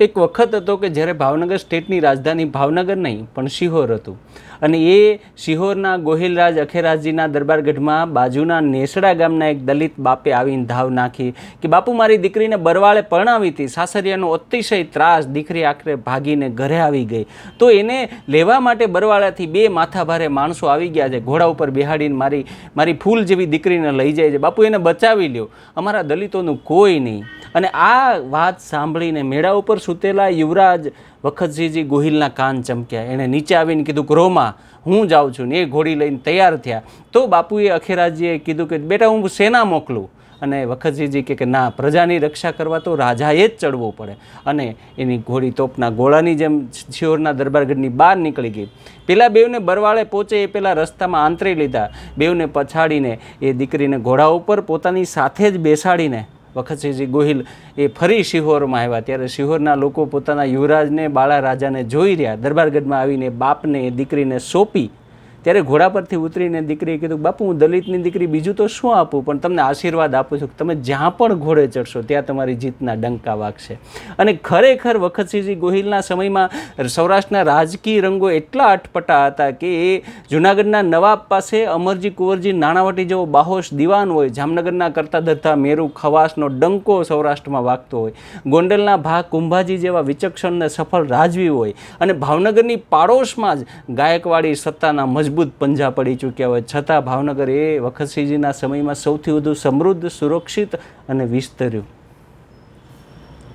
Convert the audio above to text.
એક વખત હતો કે જ્યારે ભાવનગર સ્ટેટની રાજધાની ભાવનગર નહીં, પણ શિહોર હતું. અને એ શિહોરના ગોહિલરાજ અખેરાજજીના દરબારગઢમાં બાજુના નેસડા ગામના એક દલિત બાપે આવીને ધાવ નાખી કે, બાપુ, મારી દીકરીને બરવાળે પરણાવી હતી. સાસરિયાનો અતિશય ત્રાસ દીકરી આખરે ભાગીને ઘરે આવી ગઈ. તો એને લેવા માટે બરવાળાથી બે માથાભારે માણસો આવી ગયા છે. ઘોડા ઉપર બેહાડીને મારી મારી ફૂલ જેવી દીકરીને લઈ જાય છે. બાપુ, એને બચાવી લ્યો. અમારા દલિતોનું કોઈ નહીં. અને આ વાત સાંભળીને મેળા ઉપર સૂતેલા યુવરાજ વખતસિંહજી ગોહિલના કાન ચમક્યા. એણે નીચે આવીને કીધું કે હું જાઉં છું ને એ ઘોડી લઈને તૈયાર થયા. તો બાપુએ અખેરાજીએ કીધું કે, બેટા, હું સેના મોકલું. અને વખતસિંહજી કહે કે, ના, પ્રજાની રક્ષા કરવા તો રાજાએ જ ચડવું પડે. અને એની ઘોડી તોપના ગોળાની જેમ શિહોરના દરબારગઢની બહાર નીકળી ગઈ. પેલા બેવને બરવાળે પહોંચે એ પેલા રસ્તામાં આંતરી લીધા. બેવને પછાડીને એ દીકરીને ઘોડા ઉપર પોતાની સાથે જ બેસાડીને વખતસિંહજી ગોહિલ એ ફરી શિહોરમાં આવ્યા. ત્યારે શિહોરના લોકો પોતાના યુવરાજને, બાળા રાજાને જોઈ રહ્યા. દરબારગઢમાં આવીને બાપને, દીકરીને સોંપી ત્યારે ઘોડા પરથી ઉતરીને દીકરીએ કીધું, બાપુ, હું દલિતની દીકરી, બીજું તો શું આપું? પણ તમને આશીર્વાદ આપું છું તમે જ્યાં પણ ઘોડે ચડશો, ત્યાં તમારી જીતના ડંકા વાગશે. અને ખરેખર વખતસિંહજી ગોહિલના સમયમાં સૌરાષ્ટ્રના રાજકીય રંગો એટલા અટપટા હતા કે એ જુનાગઢના નવાબ પાસે અમરજી કુંવરજી નાણાવટી જેવો બાહોશ દિવાન હોય, જામનગરના કરતા ધરતા મેરુ ખવાસનો ડંકો સૌરાષ્ટ્રમાં વાગતો હોય, ગોંડલના ભા કુંભાજી જેવા વિચક્ષણ ને સફળ રાજવી હોય અને ભાવનગરની પાડોશમાં જ ગાયકવાડી સત્તાના મજબૂત પંજા પડી ચૂક્યા હોય. છતાં ભાવનગર એ વખતસિંહજીના સમયમાં સૌથી વધુ સમૃદ્ધ, સુરક્ષિત અને વિસ્તર્યું.